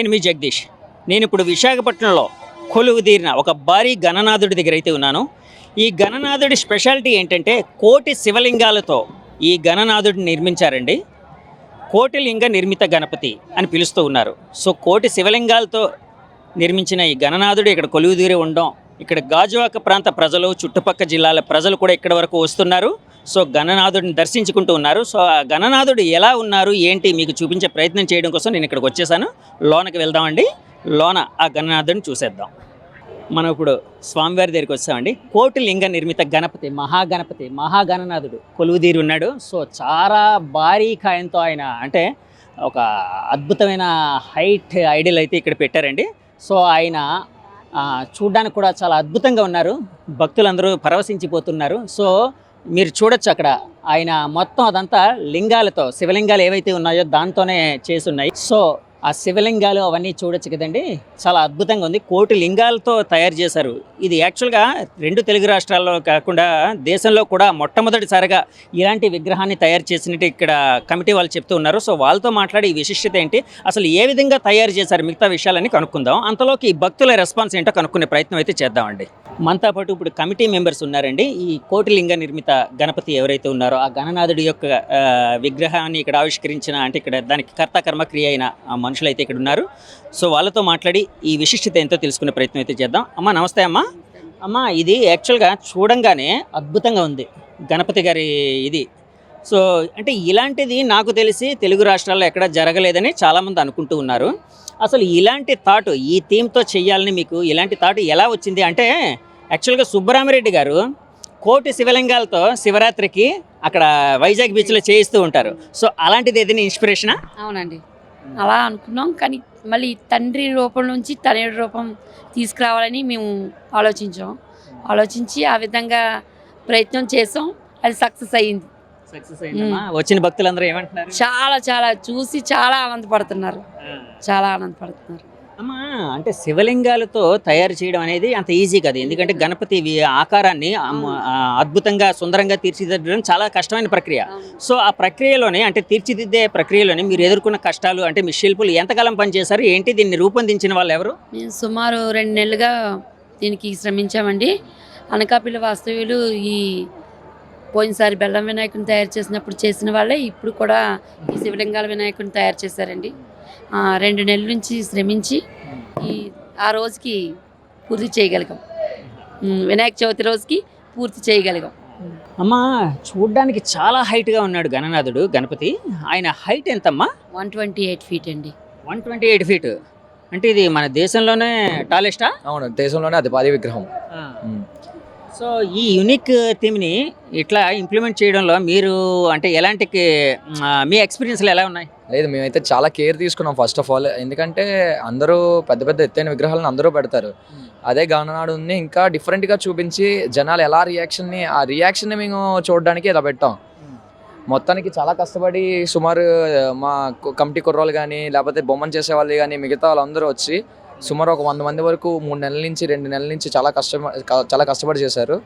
నేను మీ జగదీష్. నేను ఇప్పుడు విశాఖపట్నంలో కొలువు తీరిన ఒక భారీ గణనాథుడి దగ్గర అయితే ఉన్నాను. ఈ గణనాథుడి స్పెషాలిటీ ఏంటంటే కోటి శివలింగాలతో ఈ గణనాథుడిని నిర్మించారండి. కోటి లింగ నిర్మిత గణపతి అని పిలుస్తూ ఉన్నారు. సో కోటి శివలింగాలతో నిర్మించిన ఈ గణనాథుడు ఇక్కడ కొలువు తీరి ఉండడం ఇక్కడ గాజువాక ప్రాంత ప్రజలు చుట్టుపక్క జిల్లాల ప్రజలు కూడా ఇక్కడ వరకు వస్తున్నారు. సో గణనాథుడిని దర్శించుకుంటూ ఉన్నారు. సో ఆ గణనాథుడు ఎలా ఉన్నారు? ఏంటి? మీకు చూపించే ప్రయత్నం చేయడం కోసం నేను ఇక్కడికి వచ్చేసాను. లోనకి వెళ్దామండి. లోన ఆ గణనాథుడిని చూసేద్దాం. మనం ఇప్పుడు స్వామివారి దగ్గరికి వచ్చామండి. కోటి లింగ నిర్మిత గణపతి మహాగణపతి మహాగణనాథుడు కొలువుదీరి ఉన్నాడు. సో చాలా భారీ కాయంతో ఆయన అంటే ఒక అద్భుతమైన హైట్ ఐడియల్ అయితే ఇక్కడ పెట్టారండి. సో ఆయన చూడ్డానికి కూడా చాలా అద్భుతంగా ఉన్నారు. భక్తులందరూ పరవశించిపోతున్నారు. సో మీరు చూడొచ్చు అక్కడ. ఆయన మొత్తం అదంతా లింగాలతో శివలింగాలు ఏవైతే ఉన్నాయో దాంతోనే చేసి ఉన్నాయి సో ఆ శివలింగాలు అవన్నీ చూడొచ్చు కదండి. చాలా అద్భుతంగా ఉంది. కోటి లింగాలతో తయారు చేశారు. ఇది యాక్చువల్గా రెండు తెలుగు రాష్ట్రాల్లో కాకుండా దేశంలో కూడా మొట్టమొదటిసారిగా ఇలాంటి విగ్రహాన్ని తయారు చేసినట్టు ఇక్కడ కమిటీ వాళ్ళు చెప్తూ ఉన్నారు. సో వాళ్ళతో మాట్లాడి ఈ విశిష్టత ఏంటి? అసలు ఏ విధంగా తయారు చేశారు? మిగతా విషయాలని కనుక్కుందాం. అంతలోకి ఈ భక్తుల రెస్పాన్స్ ఏంటో కనుక్కునే ప్రయత్నం అయితే చేద్దామండి. మనతో పాటు ఇప్పుడు కమిటీ మెంబర్స్ ఉన్నారండి. ఈ కోటిలింగ నిర్మిత గణపతి ఎవరైతే ఉన్నారో ఆ గణనాథుడి యొక్క విగ్రహాన్ని ఇక్కడ ఆవిష్కరించిన అంటే ఇక్కడ దానికి కర్త కర్మక్రియ అయిన ఆ మనుషులు అయితే ఇక్కడ ఉన్నారు. సో వాళ్ళతో మాట్లాడి ఈ విశిష్టత ఎంతో తెలుసుకునే ప్రయత్నం అయితే చేద్దాం. అమ్మ నమస్తే అమ్మ. అమ్మ ఇది యాక్చువల్గా చూడంగానే అద్భుతంగా ఉంది. గణపతి గారి ఇది. సో అంటే ఇలాంటిది నాకు తెలిసి తెలుగు రాష్ట్రాల్లో ఎక్కడ జరగలేదని చాలామంది అనుకుంటూ ఉన్నారు. అసలు ఇలాంటి థాట్ ఈ థీమ్తో చేయాలని మీకు ఇలాంటి థాట్ ఎలా వచ్చింది? అంటే యాక్చువల్గా సుబ్బరామిరెడ్డి గారు కోటి శివలింగాలతో శివరాత్రికి అక్కడ వైజాగ్ బీచ్లో చేయిస్తూ ఉంటారు. సో అలాంటిది ఏదైనా ఇన్స్పిరేషనా అవునండి. అలా అనుకున్నాం. కానీ మళ్ళీ తండ్రి రూపం నుంచి తనయుడి రూపం తీసుకురావాలని మేము ఆలోచించాం. ఆలోచించి ఆ విధంగా ప్రయత్నం చేసాం. అది సక్సెస్ అయ్యింది. సక్సెస్ అయిందమ్మా వచ్చిన భక్తులందరూ ఏమంటున్నారు? చాలా చాలా చూసి చాలా ఆనందపడుతున్నారు. చాలా ఆనందపడుతున్నారు. అమ్మా అంటే శివలింగాలతో తయారు చేయడం అనేది అంత ఈజీ కాదు. ఎందుకంటే గణపతి ఆకారాన్ని అద్భుతంగా సుందరంగా తీర్చిదిద్దడం చాలా కష్టమైన ప్రక్రియ. సో ఆ ప్రక్రియలోనే అంటే తీర్చిదిద్దే ప్రక్రియలోనే మీరు ఎదుర్కొన్న కష్టాలు అంటే మీ శిల్పులు ఎంతకాలం పనిచేశారు? ఏంటి దీన్ని రూపొందించిన వాళ్ళు ఎవరు? మేము సుమారు రెండు నెలలుగా దీనికి శ్రమించామండి. అనకాపల్లి వాస్తవ్యులు ఈ పోయినసారి బెల్లం వినాయకుని తయారు చేసినప్పుడు చేసిన వాళ్ళే ఇప్పుడు కూడా ఈ శివలింగాల వినాయకుని తయారు చేశారండి. రెండు నెలల నుంచి శ్రమించి ఈ ఆ రోజుకి పూర్తి చేయగలిగాం. వినాయక చవితి రోజుకి పూర్తి చేయగలిగాం. అమ్మా చూడ్డానికి చాలా హైట్గా ఉన్నాడు గణనాథుడు గణపతి. ఆయన హైట్ ఎంతమ్మా? వన్ ట్వంటీ ఎయిట్ ఫీట్ అండి. One twenty eight feet. అంటే ఇది మన దేశంలోనే టాలెస్టా? అవును దేశంలోనే అది భారీ విగ్రహం. సో ఈ యూనిక్ థీమ్ని ఇట్లా ఇంప్లిమెంట్ చేయడంలో మీరు అంటే ఎలాంటి మీ ఎక్స్పీరియన్స్లు ఎలా ఉన్నాయి? లేదు మేమైతే చాలా కేర్ తీసుకున్నాం ఫస్ట్ ఆఫ్ ఆల్ ఎందుకంటే అందరూ పెద్ద పెద్ద ఎత్తైన విగ్రహాలను అందరూ పెడతారు. అదే గణనాడు ఉంది ఇంకా డిఫరెంట్గా చూపించి జనాలు ఎలా రియాక్షన్ని ఆ రియాక్షన్ని మేము చూడడానికి ఇలా పెట్టాం. మొత్తానికి చాలా కష్టపడి సుమారు మా కమిటీ కుర్రోలు కానీ లేకపోతే బొమ్మను చేసే వాళ్ళు కానీ మిగతా వాళ్ళందరూ వచ్చి సుమారు ఒక వంద మంది వరకు మూడు నెలల నుంచి రెండు నెలల నుంచి చాలా కష్టం క- చాలా కష్టపడి చేశారు.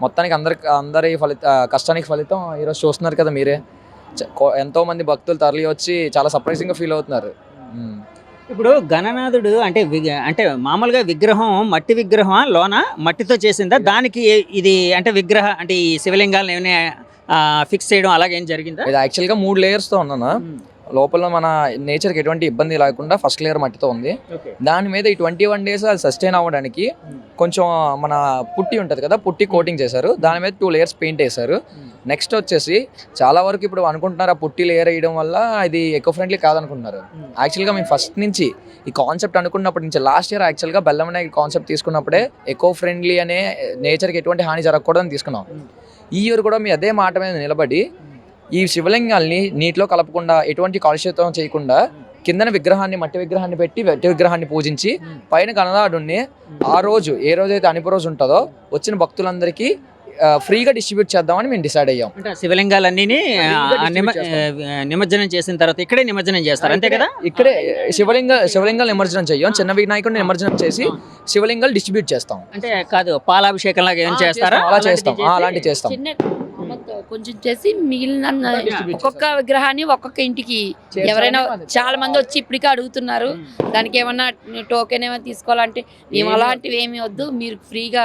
మొత్తానికి అందరి అందరి ఫలిత కష్టానికి ఫలితం ఈరోజు చూస్తున్నారు కదా మీరే. చ- కో- ఎంతో మంది భక్తులు తరలి వచ్చి చాలా సర్ప్రైజింగ్గా ఫీల్ అవుతున్నారు. ఇప్పుడు గణనాథుడు అంటే అంటే మామూలుగా విగ్రహం మట్టి విగ్రహం లోన? మట్టితో చేసిందా? దానికి ఇది అంటే విగ్రహ అంటే ఈ శివలింగాలను ఏమైనా ఫిక్స్ చేయడం అలాగేం జరిగిందా? ఇది యాక్చువల్గా మూడు లేయర్స్తో ఉన్నాను? లోపల మన నేచర్కి ఎటువంటి ఇబ్బంది లేకుండా ఫస్ట్ లేయర్ మట్టితో ఉంది. దాని మీద ఈ ట్వంటీ వన్ డేస్ అది సస్టైన్ అవ్వడానికి కొంచెం మన పుట్టి ఉంటుంది కదా పుట్టి కోటింగ్ చేశారు. దాని మీద టూ లేయర్స్ పెయింట్ వేశారు. నెక్స్ట్ వచ్చేసి చాలా వరకు ఇప్పుడు అనుకుంటున్నారు ఆ పుట్టి లేయర్ వేయడం వల్ల ఇది ఎకో ఫ్రెండ్లీ కాదనుకుంటున్నారు యాక్చువల్గా మేము ఫస్ట్ నుంచి ఈ కాన్సెప్ట్ అనుకున్నప్పటి నుంచి లాస్ట్ ఇయర్ యాక్చువల్గా బెల్లం అనే కాన్సెప్ట్ తీసుకున్నప్పుడే ఎకో ఫ్రెండ్లీ అనే నేచర్కి ఎటువంటి హాని జరగకూడదని తీసుకున్నాం. ఈ ఇయర్ కూడా మీ అదే మాట మీద నిలబడి ఈ శివలింగాల్ని నీటిలో కలపకుండా ఎటువంటి కాలుష్యతం చేయకుండా కిందన విగ్రహాన్ని మట్టి విగ్రహాన్ని పెట్టి మట్టి విగ్రహాన్ని పూజించి పైన గణనాథుడిని ఆ రోజు ఏ రోజైతే అనిపు రోజు ఉంటుందో వచ్చిన భక్తులందరికీ ఫ్రీగా డిస్ట్రిబ్యూట్ చేద్దామని మేము డిసైడ్ అయ్యాం. శివలింగాలన్నీ నిమజ్జనం చేసిన తర్వాత ఇక్కడే నిమజ్జనం చేస్తారు అంతే కదా? ఇక్కడే శివలింగ శివలింగాలు నిమజ్జనం చెయ్యం చిన్న వినాయకుడిని నిమజ్జనం చేసి శివలింగాలు డిస్ట్రిబ్యూట్ చేస్తాం. అంటే కాదు పాలాభిషేకం లాగా ఏం చేస్తారా? చేస్తాం, అలా చేస్తాం అలాంటివి చేస్తాం. కొంచెం చేసి మిగిలిన ఒక్కొక్క విగ్రహాన్ని ఒక్కొక్క ఇంటికి ఎవరైనా. చాలా మంది వచ్చి ఇప్పటికే అడుగుతున్నారు. దానికి ఏమన్నా టోకెన్ ఏమైనా తీసుకోవాలంటే మేము ఏమీ అలాంటివి ఏమి వద్దు. మీరు ఫ్రీగా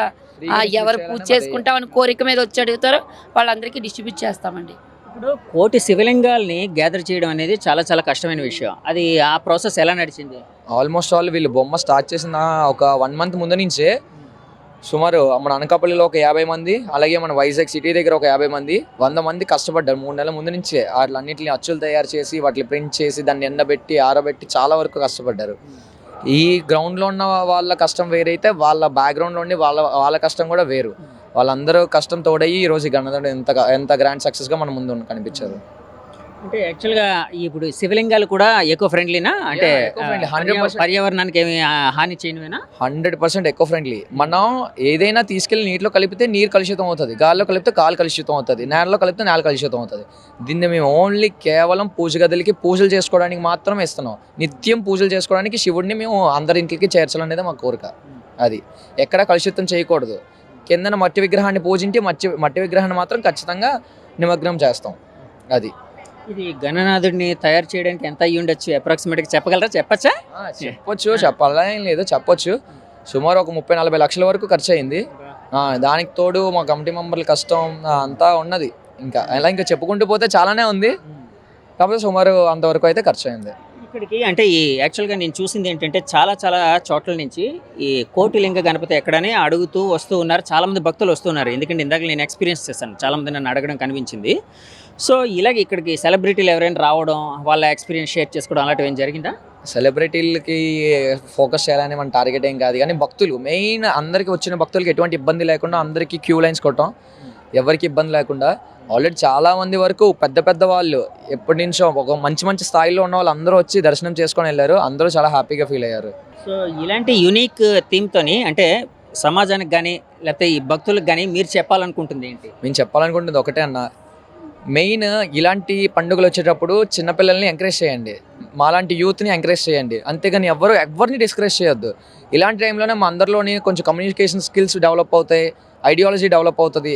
ఎవరు పూజ. చేసుకుంటామని కోరిక మీద వచ్చి అడుగుతారో వాళ్ళందరికీ డిస్ట్రిబ్యూట్ చేస్తామండి. ఇప్పుడు కోటి శివలింగాల్ని గ్యాదర్ చేయడం అనేది చాలా చాలా కష్టమైన విషయం. అది ఆ ప్రాసెస్ ఎలా నడిచింది? ఆల్మోస్ట్ ఆల్ వీళ్ళు బొమ్మ స్టార్ట్ చేసిన ఒక వన్ మంత్ ముందు నుంచే సుమారు మన అనకాపల్లిలో ఒక యాభై మంది అలాగే మన వైజాగ్ సిటీ దగ్గర ఒక యాభై మంది వంద మంది కష్టపడ్డారు. మూడు నెలల ముందు నుంచే వాటిలన్నింటిని అచ్చులు తయారు చేసి వాటిని ప్రింట్ చేసి దాన్ని ఎండబెట్టి ఆరబెట్టి చాలా వరకు కష్టపడ్డారు. ఈ గ్రౌండ్లో ఉన్న వాళ్ళ కష్టం వేరైతే వాళ్ళ బ్యాక్గ్రౌండ్లో ఉండి వాళ్ళ వాళ్ళ కష్టం కూడా వేరు. వాళ్ళందరూ కష్టం తోడయ్యి ఈ రోజు ఎంత ఎంత గ్రాండ్ సక్సెస్గా మన ముందు కనిపించారు. అంటే యాక్చువల్గా ఇప్పుడు శివలింగాలు కూడా ఎకో ఫ్రెండ్లీనా అంటే Yeah, eco-friendly, 100%. పర్యావరణానికి ఏమి హాని చేయనివేనా? హండ్రెడ్ పర్సెంట్ ఎకో ఫ్రెండ్లీ మనం ఏదైనా తీసుకెళ్ళి నీటిలో కలిపితే నీరు కలుషితం అవుతుంది. గాల్లో కలిపితే గాలి కలుషితం అవుతుంది. నేలలో కలిపితే నేల కలుషితం అవుతుంది. దీన్ని మేము ఓన్లీ కేవలం పూజ గదులకి పూజలు చేసుకోవడానికి మాత్రమే ఇస్తున్నాం. నిత్యం పూజలు చేసుకోవడానికి శివుడిని మేము అందరి ఇంటికి చేర్చాలనేది మా కోరిక. అది. ఎక్కడ కలుషితం చేయకూడదు. కిందన మట్టి విగ్రహాన్ని పూజించి మట్టి మట్టి విగ్రహాన్ని మాత్రం ఖచ్చితంగా నిమగ్నం చేస్తాం. అది. ఇది గణనాథుడిని తయారు చేయడానికి ఎంత అయ్యి ఉండొచ్చు? అప్రాక్సిమేట్గా చెప్పగలరా? చెప్పచ్చా? చెప్పొచ్చు చెప్పాలా ఏం లేదు చెప్పొచ్చు. సుమారు ఒక ముప్పై నలభై లక్షల వరకు ఖర్చు అయింది దానికి తోడు మా కమిటీ మెంబర్ల కష్టం అంతా ఉన్నది. ఇంకా అలా ఇంకా చెప్పుకుంటూ పోతే చాలానే ఉంది. కాకపోతే సుమారు అంతవరకు అయితే ఖర్చు అయింది ఇక్కడికి అంటే ఈ యాక్చువల్గా నేను చూసింది ఏంటంటే చాలా చాలా చోట్ల నుంచి ఈ కోటిలింగ గణపతి ఎక్కడనే అడుగుతూ వస్తూ ఉన్నారు. చాలామంది భక్తులు వస్తున్నారు ఎందుకంటే ఇందాక నేను ఎక్స్పీరియన్స్ చేశాను. చాలామంది నన్ను అడగడం కనిపించింది. సో ఇలాగ ఇక్కడికి సెలబ్రిటీలు ఎవరైనా రావడం వాళ్ళ ఎక్స్పీరియన్స్ షేర్ చేసుకోవడం అలాంటివి ఏం జరిగిందా? సెలబ్రిటీలకి ఫోకస్ చేయాలని మన టార్గెట్ ఏం కాదు. కానీ భక్తులు మెయిన్ అందరికి వచ్చిన భక్తులకి ఎటువంటి ఇబ్బంది లేకుండా అందరికీ క్యూ లైన్స్ కొట్టడం ఎవరికి ఇబ్బంది లేకుండా ఆల్రెడీ చాలా మంది వరకు పెద్ద పెద్ద వాళ్ళు ఎప్పటి నుంచో ఒక మంచి మంచి స్థాయిలో ఉన్న వాళ్ళు అందరూ వచ్చి దర్శనం చేసుకొని వెళ్ళారు. అందరూ చాలా హ్యాపీగా ఫీల్ అయ్యారు. సో ఇలాంటి యునిక్ థీమ్తోని అంటే సమాజానికి కానీ లేకపోతే ఈ భక్తులకు కానీ మీరు చెప్పాలనుకుంటుంది ఏంటి? మేము చెప్పాలనుకుంటుంది ఒకటే అన్న. మెయిన్ ఇలాంటి పండుగలు వచ్చేటప్పుడు చిన్నపిల్లల్ని ఎంకరేజ్ చేయండి. మాలాంటి యూత్ని ఎంకరేజ్ చేయండి. అంతేగాని ఎవరు ఎవరిని డిస్కరేజ్ చేయొద్దు. ఇలాంటి టైంలోనే మా అందరిలోని కొంచెం కమ్యూనికేషన్ స్కిల్స్ డెవలప్ అవుతాయి. ఐడియాలజీ డెవలప్ అవుతుంది.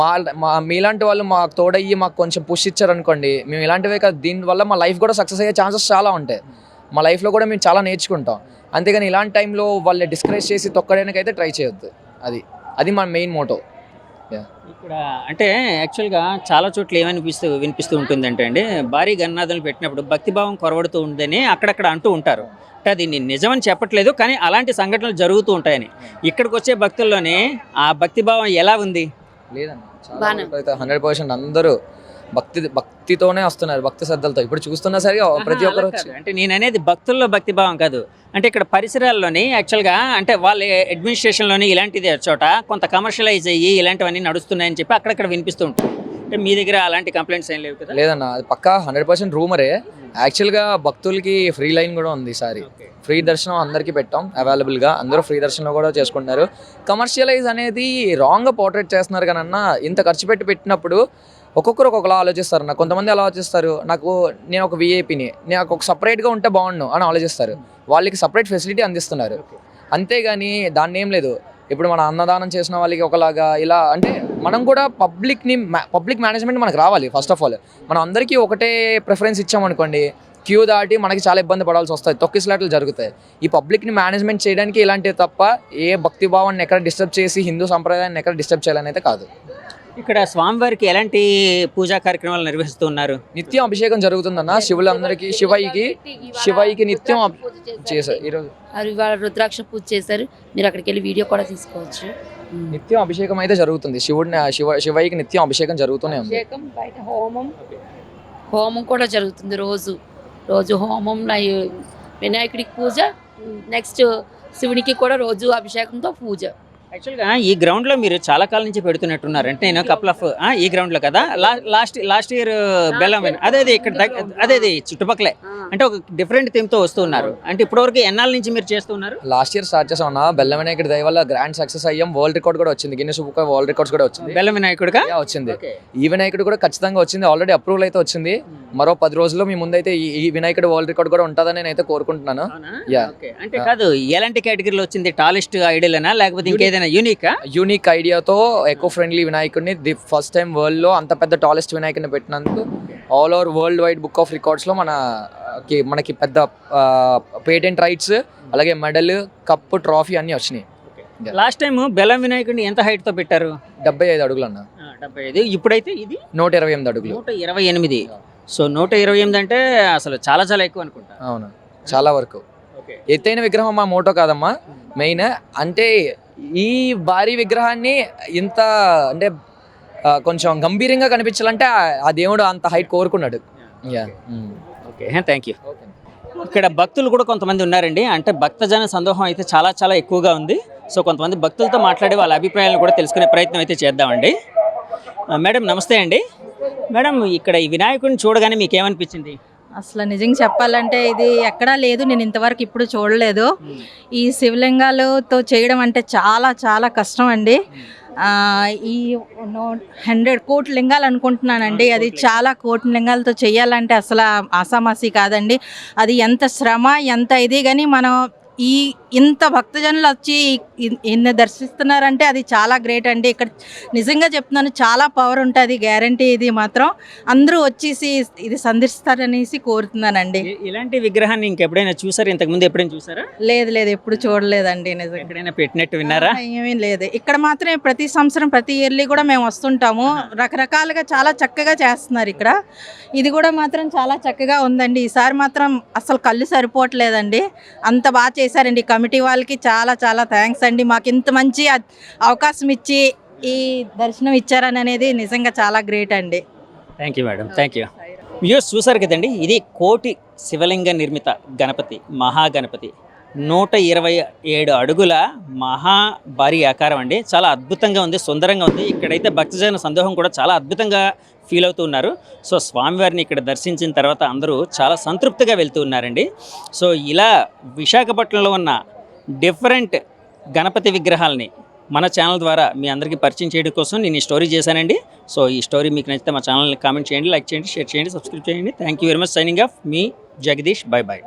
మా మా మీలాంటి వాళ్ళు మాకు తోడయ్యి మాకు కొంచెం పుష్ ఇచ్చారనుకోండి మేము ఇలాంటివే కాదు దీనివల్ల మా లైఫ్ కూడా సక్సెస్ అయ్యే ఛాన్సెస్ చాలా ఉంటాయి. మా లైఫ్లో కూడా మేము చాలా నేర్చుకుంటాం. అంతేగాని ఇలాంటి టైంలో వాళ్ళని డిస్కరేజ్ చేసి తొక్కడానికి అయితే ట్రై చేయొద్దు. అది అది మన మెయిన్ మోటో ఇక్కడ అంటే యాక్చువల్గా చాలా చోట్ల ఏమనిపిస్తూ వినిపిస్తూ ఉంటుంది అంటే అండి భారీ గన్నాదులు పెట్టినప్పుడు భక్తిభావం కొరవడుతూ ఉందని అక్కడక్కడ అంటూ ఉంటారు. అంటే అది నేను నిజమని చెప్పట్లేదు కానీ అలాంటి సంఘటనలు జరుగుతూ ఉంటాయని. ఇక్కడికి వచ్చే భక్తుల్లోనే ఆ భక్తిభావం ఎలా ఉంది. లేదన్న హండ్రెడ్ పర్సెంట్ అందరూ భక్తి భక్తితోనే వస్తున్నారు భక్తి శ్రద్ధలతో. ఇప్పుడు చూస్తున్నా సరే ప్రతి ఒక్కరు వచ్చి. అంటే నేను అనేది భక్తుల్లో భక్తిభావం కాదు. అంటే ఇక్కడ పరిసరాల్లోని యాక్చువల్గా అంటే వాళ్ళ అడ్మినిస్ట్రేషన్లోని ఇలాంటిది చోట కొంత కమర్షియలైజ్ అయ్యి ఇలాంటివన్నీ నడుస్తున్నాయని చెప్పి అక్కడక్కడ వినిపిస్తూ ఉంటాయి. అంటే మీ దగ్గర అలాంటి కంప్లైంట్స్ ఏం లేవు కదా? లేదన్న అది పక్కా హండ్రెడ్ పర్సెంట్ రూమరే. యాక్చువల్గా భక్తులకి ఫ్రీ లైన్ కూడా ఉంది ఈసారి ఫ్రీ దర్శనం అందరికీ పెట్టాం అవైలబుల్గా అందరూ ఫ్రీ దర్శనం కూడా చేసుకుంటున్నారు. కమర్షియలైజ్ అనేది రాంగ్గా పోర్ట్రేట్ చేస్తున్నారు కానీ అన్న ఇంత ఖర్చు పెట్టి పెట్టినప్పుడు ఒక్కొక్కరు ఒక్కొక్కలా ఆలోచిస్తారు. నాకు కొంతమంది ఎలా ఆలోచిస్తారు. నాకు నేను ఒక విఐపిని నాకు ఒక సపరేట్గా ఉంటే బాగుండు అని ఆలోచిస్తారు. వాళ్ళకి సపరేట్ ఫెసిలిటీ అందిస్తున్నారు. అంతేగాని దాన్ని ఏం లేదు. ఇప్పుడు మన అన్నదానం చేసిన వాళ్ళకి ఒకలాగా ఇలా అంటే మనం కూడా పబ్లిక్ని పబ్లిక్ మేనేజ్మెంట్ మనకు రావాలి ఫస్ట్ ఆఫ్ ఆల్ మనం అందరికీ ఒకటే ప్రిఫరెన్స్ ఇచ్చామనుకోండి క్యూ దాటి మనకి చాలా ఇబ్బంది పడాల్సి వస్తాయి. తొక్కిసలాట్లు జరుగుతాయి. ఈ పబ్లిక్ని మేనేజ్మెంట్ చేయడానికి ఇలాంటివి తప్ప ఏ భక్తి భావాన్ని ఎక్కడ డిస్టర్బ్ చేసి హిందూ సంప్రదాయాన్ని ఎక్కడ డిస్టర్బ్ చేయాలని అయితే కాదు. ఇక్కడ స్వామివారికి ఎలాంటి పూజా కార్యక్రమాలు నిర్వహిస్తూ ఉన్నారు నిత్యం అభిషేకం జరుగుతుందన్న శివులందరికీ శివయ్యకి శివయ్యకి నిత్యం చేశారు. ఈరోజు. ఇవాళ రుద్రాక్ష పూజ చేశారు. మీరు అక్కడికి వెళ్ళి వీడియో కూడా తీసుకోవచ్చు. నిత్యం అభిషేకం అయితే జరుగుతుంది. శివుడిని శివ శివయ్యకి నిత్యం అభిషేకం జరుగుతూనే ఉంది. అభిషేకం బయట హోమం. హోమం కూడా జరుగుతుంది రోజు. రోజు హోమం నై- వినాయకుడికి పూజ నెక్స్ట్ శివునికి కూడా రోజు అభిషేకంతో పూజ. యాక్చువల్గా ఈ గ్రౌండ్లో మీరు చాలా కాలం నుంచి పెడుతున్నట్టున్నారు. అంటే నేను కపుల్ ఆఫ్ ఈ గ్రౌండ్లో కదా. లాస్ట్ లాస్ట్ ఇయర్ బెల్లం అదే అదే ఇక్కడ అదే అదే చుట్టుపక్కలే. అంటే ఒక డిఫరెంట్ థీమ్తో వస్తూ ఉన్నారు అంటే ఇప్పటివరకు ఎన్నాళ్ళ నుంచి మీరు చేస్తూ ఉన్నారు లాస్ట్ ఇయర్ స్టార్ట్ చేసాం అన్న బెల్లం వినాయకుడి దయ వల్ల గ్రాండ్ సక్సెస్ అయ్యాం. వరల్డ్ రికార్డ్ కూడా వచ్చింది. గిన్నెస్ బుక్ వరల్డ్ రికార్డ్స్ కూడా వచ్చింది. బెల్లం వినాయకుడిగా యా, వచ్చింది. ఈ వినాయకుడు కూడా ఖచ్చితంగా వచ్చింది. ఆల్రెడీ అప్రూవల్ అయితే వచ్చింది. మరో పది రోజుల్లో మీ ముందైతే ఈ వినాయకుడి వరల్డ్ రికార్డ్ కూడా ఉంటుందని నేనైతే కోరుకుంటున్నాను. అంటే కాదు ఎలాంటి కేటగిరీలో వచ్చింది టాలెస్ట్ ఐడియలేనా లేకపోతే ఇంకేదైనా యూనికా యూనిక్ ఐడియాతో ఎకో ఫ్రెండ్లీ వినాయకుడిని ది ఫస్ట్ టైం వరల్డ్లో అంత పెద్ద టాలెస్ట్ వినాయకుడిని పెట్టినందుకు all over world wide book of రికార్డ్స్లో మన కి మనకి పెద్ద పేటెంట్ రైట్స్ అలాగే మెడల్ కప్ ట్రాఫీ అన్నీ వచ్చినాయి. లాస్ట్ టైం బెల్లం వినాయకుడిని ఎంత హైట్తో పెట్టారు? డెబ్బై ఐదు అడుగులు అన్న డెబ్బై ఐదు. ఇప్పుడైతే ఇది? నూట ఇరవై ఎనిమిది అడుగులు. నూట ఇరవై ఎనిమిది. సో నూట ఇరవై ఎనిమిది అంటే అసలు చాలా చాలా ఎక్కువ అనుకుంటా. అవును. చాలా వరకు. ఎత్తైన విగ్రహం మా మోటో కాదమ్మా. మెయిన్ అంటే ఈ భారీ విగ్రహాన్ని ఇంత అంటే కొంచెం గంభీరంగా కనిపించాలంటే ఆ- దేవుడు అంత హైట్ కోరుకున్నాడు. యా ఓకే థ్యాంక్ యూ ఇక్కడ భక్తులు కూడా కొంతమంది ఉన్నారండి. అంటే భక్తజన సందోహం అయితే చాలా చాలా ఎక్కువగా ఉంది. సో కొంతమంది భక్తులతో మాట్లాడి వాళ్ళ అభిప్రాయాలను కూడా తెలుసుకునే ప్రయత్నం అయితే చేద్దామండి. మేడం నమస్తే అండి. మేడం ఇక్కడ ఈ వినాయకుడిని చూడగానే మీకు ఏమనిపించింది అసలు నిజంగా చెప్పాలంటే ఇది ఎక్కడా లేదు నేను ఇంతవరకు ఇప్పుడు చూడలేదు. ఈ శివలింగాలతో చేయడం అంటే చాలా చాలా కష్టం అండి. ఈ హండ్రెడ్ కోట్ల లింగాలు అనుకుంటున్నానండి. అది చాలా కోట్ల లింగాలతో చేయాలంటే అసలు ఆసామాసి కాదండి. అది ఎంత శ్రమ ఎంత ఇది కానీ మనం ఈ ఇంత భక్తజనులు వచ్చి ఇన్ని దర్శిస్తున్నారంటే అది చాలా గ్రేట్ అండి. ఇక్కడ నిజంగా చెప్తున్నాను చాలా పవర్ ఉంటుంది గ్యారంటీ ఇది మాత్రం. అందరూ వచ్చేసి ఇది సందర్శిస్తారనేసి కోరుతున్నానండి. ఇలాంటి విగ్రహాన్ని ఇంకెప్పుడైనా చూసారా? ఇంతకు ముందు ఎప్పుడైనా చూసారా? లేదు లేదు ఎప్పుడు చూడలేదండి నిజంగా. ఎక్కడైనా పెట్టినట్టు విన్నారా? ఏమీ లేదు. ఇక్కడ మాత్రమే ప్రతి సంవత్సరం ప్రతి ఇయర్లీ కూడా మేము వస్తుంటాము. రకరకాలుగా చాలా చక్కగా చేస్తున్నారు ఇక్కడ. ఇది కూడా మాత్రం చాలా చక్కగా ఉందండి. ఈసారి మాత్రం అసలు కళ్ళు సరిపోవట్లేదండి. అంత బాగా చేశారండి కమిటీ. వాళ్ళకి చాలా చాలా థ్యాంక్స్ అండి. మాకు ఇంత మంచి అవకాశం ఇచ్చి ఈ దర్శనం ఇచ్చారని అనేది నిజంగా చాలా గ్రేట్ అండి. Thank you madam thank you views చూసారు కదండి ఇది కోటి శివలింగ నిర్మిత గణపతి మహాగణపతి. నూట ఇరవై ఏడు అడుగుల మహా భారీ ఆకారం అండి. చాలా అద్భుతంగా ఉంది సుందరంగా ఉంది. ఇక్కడైతే భక్తజన సందోహం కూడా చాలా అద్భుతంగా ఫీల్ అవుతూ ఉన్నారు. సో స్వామివారిని ఇక్కడ దర్శించిన తర్వాత అందరూ చాలా సంతృప్తిగా వెళ్తూ ఉన్నారండి. సో ఇలా విశాఖపట్నంలో ఉన్న డిఫరెంట్ గణపతి విగ్రహాలని మన ఛానల్ ద్వారా మీ అందరికీ పరిచయం చేయడం కోసం నేను ఈ స్టోరీ చేశానండి. సో ఈ స్టోరీ మీకు నచ్చితే మా ఛానల్ని కామెంట్ చేయండి లైక్ చేయండి షేర్ చేయండి సబ్స్క్రైబ్ చేయండి. Thank you very much signing off me Jagadish. Bye bye